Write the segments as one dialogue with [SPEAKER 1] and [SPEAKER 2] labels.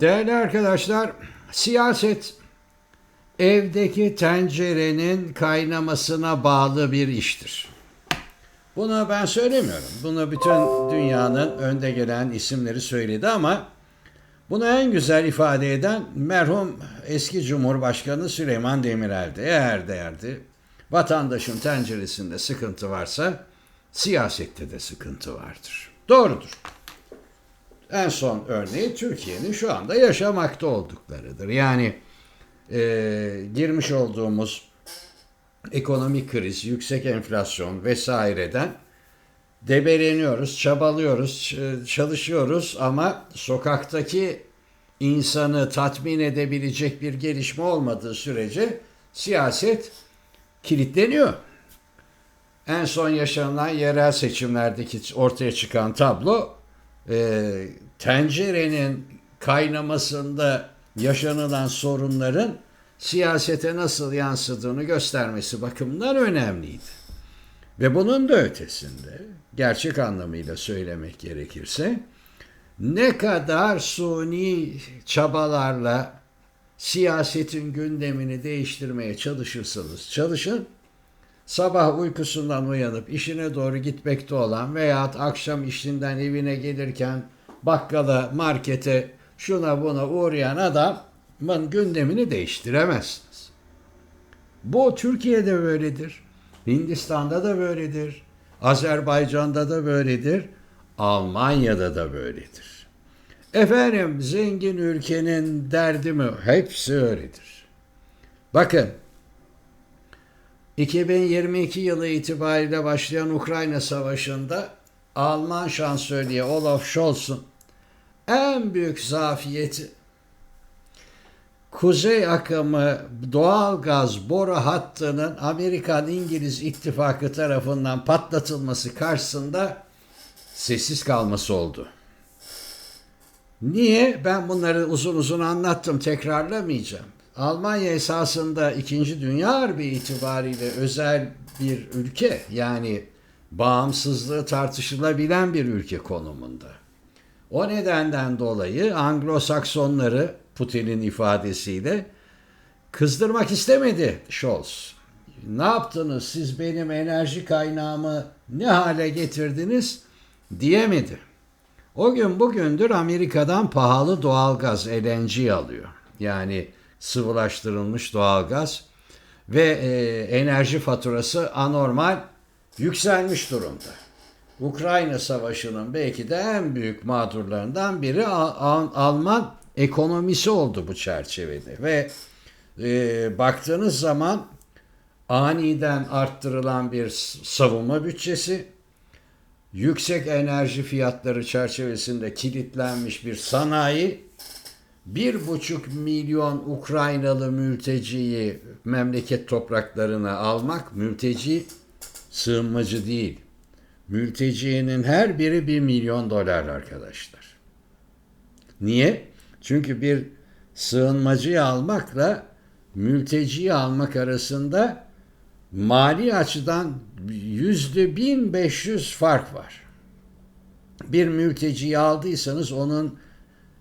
[SPEAKER 1] Değerli arkadaşlar, siyaset evdeki tencerenin kaynamasına bağlı bir iştir. Bunu ben söylemiyorum. Bunu bütün dünyanın önde gelen isimleri söyledi ama bunu en güzel ifade eden merhum eski Cumhurbaşkanı Süleyman Demirel'di. Eğer derdi vatandaşın tenceresinde sıkıntı varsa siyasette de sıkıntı vardır. Doğrudur. En son örneği Türkiye'nin şu anda yaşamakta olduklarıdır. Yani e, girmiş olduğumuz ekonomik kriz, yüksek enflasyon vesaireden debeleniyoruz, çabalıyoruz, çalışıyoruz ama sokaktaki insanı tatmin edebilecek bir gelişme olmadığı sürece siyaset kilitleniyor. En son yaşanılan yerel seçimlerdeki ortaya çıkan tablo e, tencerenin kaynamasında yaşanılan sorunların siyasete nasıl yansıdığını göstermesi bakımından önemliydi. Ve bunun da ötesinde gerçek anlamıyla söylemek gerekirse ne kadar suni çabalarla siyasetin gündemini değiştirmeye çalışırsanız çalışın sabah uykusundan uyanıp işine doğru gitmekte olan veya akşam işinden evine gelirken bakkala, markete, şuna buna uğrayan adamın gündemini değiştiremezsiniz. Bu Türkiye'de böyledir. Hindistan'da da böyledir. Azerbaycan'da da böyledir. Almanya'da da böyledir. Efendim zengin ülkenin derdi mi? Hepsi öyledir. Bakın 2022 yılı itibariyle başlayan Ukrayna Savaşı'nda Alman şansölye Olaf Scholz'un en büyük zafiyeti kuzey akımı doğal gaz boru hattının Amerikan-İngiliz ittifakı tarafından patlatılması karşısında sessiz kalması oldu. Niye? Ben bunları uzun uzun anlattım, tekrarlamayacağım. Almanya esasında 2. Dünya Harbi itibariyle özel bir ülke. Yani bağımsızlığı tartışılabilen bir ülke konumunda. O nedenden dolayı Anglo-Saksonları Putin'in ifadesiyle kızdırmak istemedi Scholz. Ne yaptınız siz benim enerji kaynağımı ne hale getirdiniz diyemedi. O gün bugündür Amerika'dan pahalı doğalgaz LNG alıyor. Yani sıvılaştırılmış doğalgaz ve e, enerji faturası anormal yükselmiş durumda. Ukrayna Savaşı'nın belki de en büyük mağdurlarından biri Al- Al- Alman ekonomisi oldu bu çerçevede ve e, baktığınız zaman aniden arttırılan bir savunma bütçesi, yüksek enerji fiyatları çerçevesinde kilitlenmiş bir sanayi, bir buçuk milyon Ukraynalı mülteciyi memleket topraklarına almak, mülteci sığınmacı değil. Mültecinin her biri bir milyon dolar arkadaşlar. Niye? Çünkü bir sığınmacıyı almakla mülteciyi almak arasında mali açıdan yüzde 1500 fark var. Bir mülteciyi aldıysanız onun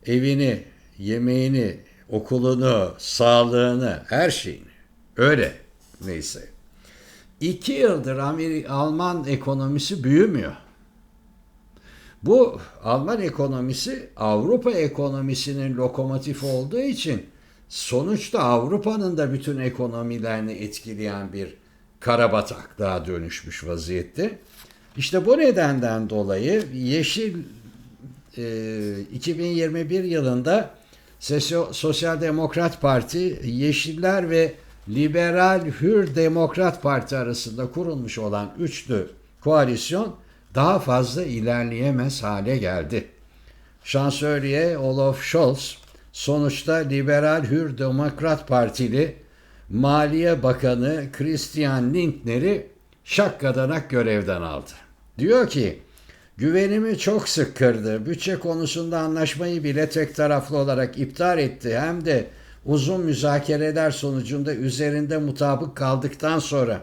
[SPEAKER 1] evini, yemeğini, okulunu, sağlığını, her şeyini. Öyle. Neyse. İki yıldır Amerika, Alman ekonomisi büyümüyor. Bu Alman ekonomisi Avrupa ekonomisinin lokomotifi olduğu için sonuçta Avrupa'nın da bütün ekonomilerini etkileyen bir karabataklığa dönüşmüş vaziyette. İşte bu nedenden dolayı Yeşil e, 2021 yılında Sosyal Demokrat Parti, Yeşiller ve Liberal Hür Demokrat Parti arasında kurulmuş olan üçlü koalisyon daha fazla ilerleyemez hale geldi. Şansölye Olaf Scholz sonuçta Liberal Hür Demokrat Partili Maliye Bakanı Christian Lindner'i şakkadanak görevden aldı. Diyor ki güvenimi çok sık kırdı. Bütçe konusunda anlaşmayı bile tek taraflı olarak iptal etti. Hem de uzun müzakereler sonucunda üzerinde mutabık kaldıktan sonra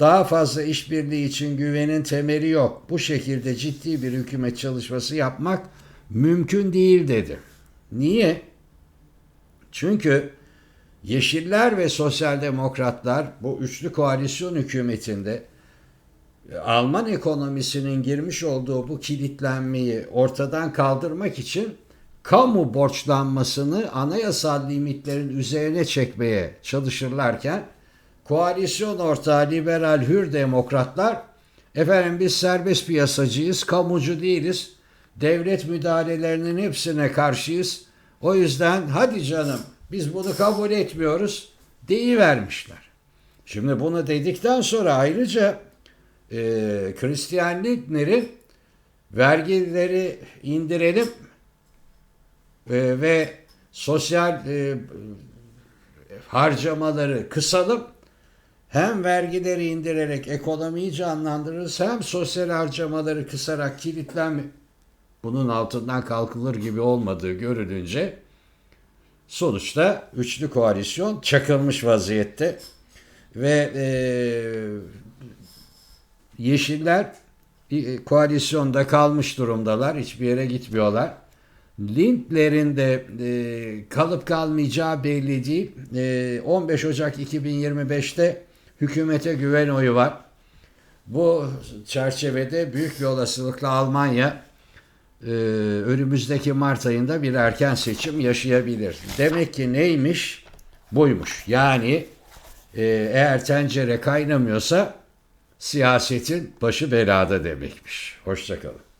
[SPEAKER 1] daha fazla işbirliği için güvenin temeli yok. Bu şekilde ciddi bir hükümet çalışması yapmak mümkün değil dedi. Niye? Çünkü Yeşiller ve Sosyal Demokratlar bu üçlü koalisyon hükümetinde Alman ekonomisinin girmiş olduğu bu kilitlenmeyi ortadan kaldırmak için kamu borçlanmasını anayasal limitlerin üzerine çekmeye çalışırlarken koalisyon ortağı liberal hür demokratlar efendim biz serbest piyasacıyız, kamucu değiliz, devlet müdahalelerinin hepsine karşıyız. O yüzden hadi canım biz bunu kabul etmiyoruz deyivermişler. Şimdi bunu dedikten sonra ayrıca e, Christian Lindner'in vergileri indirelim. E, ve sosyal e, harcamaları kısalım. Hem vergileri indirerek ekonomiyi canlandırırız hem sosyal harcamaları kısarak kilitlenme bunun altından kalkılır gibi olmadığı görülünce sonuçta üçlü koalisyon çakılmış vaziyette. Ve e, Yeşiller e, koalisyonda kalmış durumdalar. Hiçbir yere gitmiyorlar. Lindler'in de e, kalıp kalmayacağı belli değil. E, 15 Ocak 2025'te hükümete güven oyu var. Bu çerçevede büyük bir olasılıkla Almanya e, önümüzdeki Mart ayında bir erken seçim yaşayabilir. Demek ki neymiş? Buymuş. Yani e, eğer tencere kaynamıyorsa siyasetin başı belada demekmiş. Hoşçakalın.